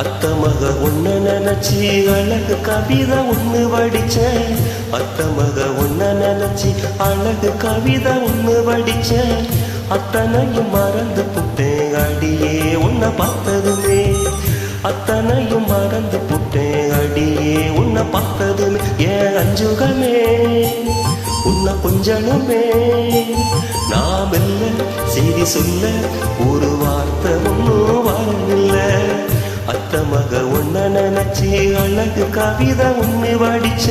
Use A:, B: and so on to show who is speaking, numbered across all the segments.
A: அத்தமக ஒன்ன நினைச்சி அழகு கவிதை ஒன்று வடிச்சேன். அத்தமக ஒன்ன நினைச்சி அழகு கவிதை ஒன்று வடிச்சேன். அத்தனையும் மறந்து புட்டேன் அடியே உன்னை பார்த்ததுமே. அத்தனையும் மறந்து புட்டேன் அடியே உன்னை பார்த்ததுமே. ஏன் அஞ்சுகமே உன்னை கொஞ்சமே நாம் இல்ல செய்தி சொல்ல ஒரு வார்த்தை ஒன்றும் வரவில்லை. அத்த மக ஒன்ன நினைச்சி அழகு கவிதை ஒண்ணு வடிச்ச.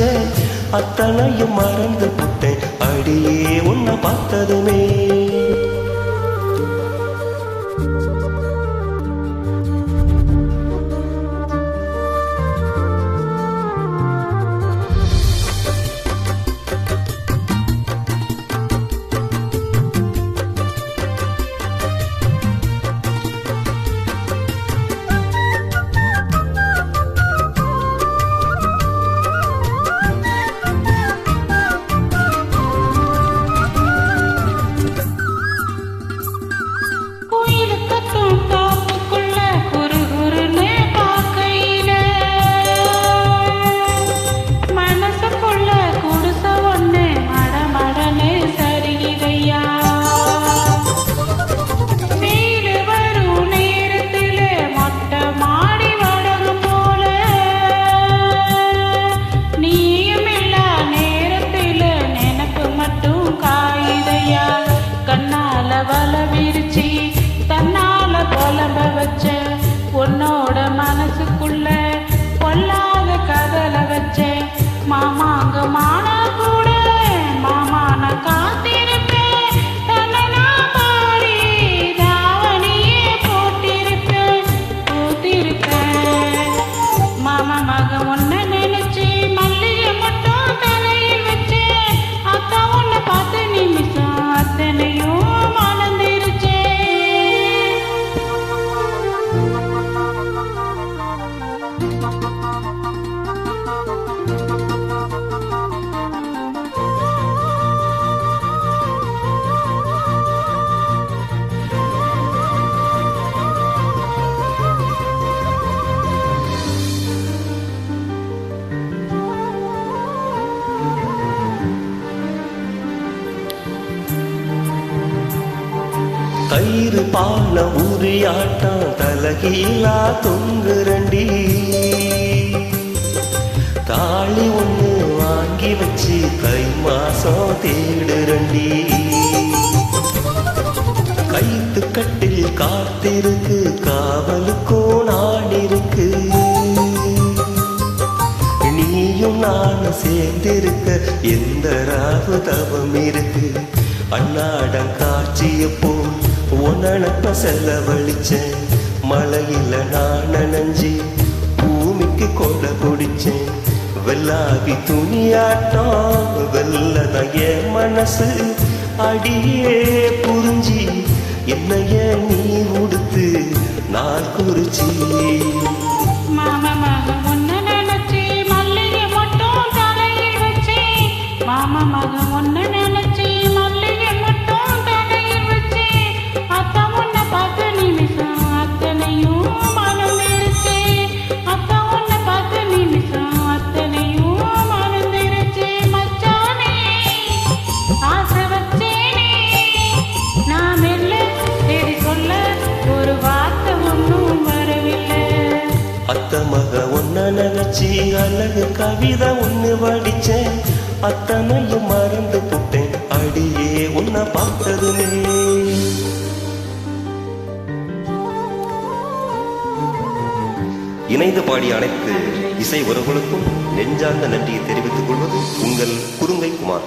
A: அத்தனையும் மறந்து புட்டேன். அடியே உன்னை பார்த்ததுமே.
B: மனசுக்குள்ள பொல்லாத கதல வச்சேன். மாமாங்க மான
A: கயிறு பால உரியாட்டம் தலகீழா தொங்குரண்டி தாளி ஒன்று வாங்கி வச்சு தை மாசம் தேடுரண்டி கைத்து கட்டில் காத்திருக்கு காவலுக்கோ நாடிருக்கு நீயும் நானும் சேர்ந்திருக்க எந்த ராவு தவம் இருக்கு? அன்னாடம் காட்சிய போல் உனப்ப செலவழிச்சேன் மழையில நான் நனைஞ்சி பூமிக்கு கொல்ல பிடிச்சேன் வெள்ளாவி துணியாட்டம் வெள்ளதான் என் மனசு அடியே புரிஞ்சி என்னைய நீ உடுத்து நான் குறிச்சி.
B: மாமா மாமா.
A: அத்த மக ஒன்ன நினைச்சி அழகு கவிதை ஒண்ணு வடிச்சேன். அத்தனையும் மறந்து புட்டேன். அடியே உன்னை பார்த்ததுமே. இணைந்து பாடிய அனைத்து இசை உறவுகளுக்கும் நெஞ்சார்ந்த நன்றியை தெரிவித்துக் கொள்வது உங்கள் குறுங்கை குமார்.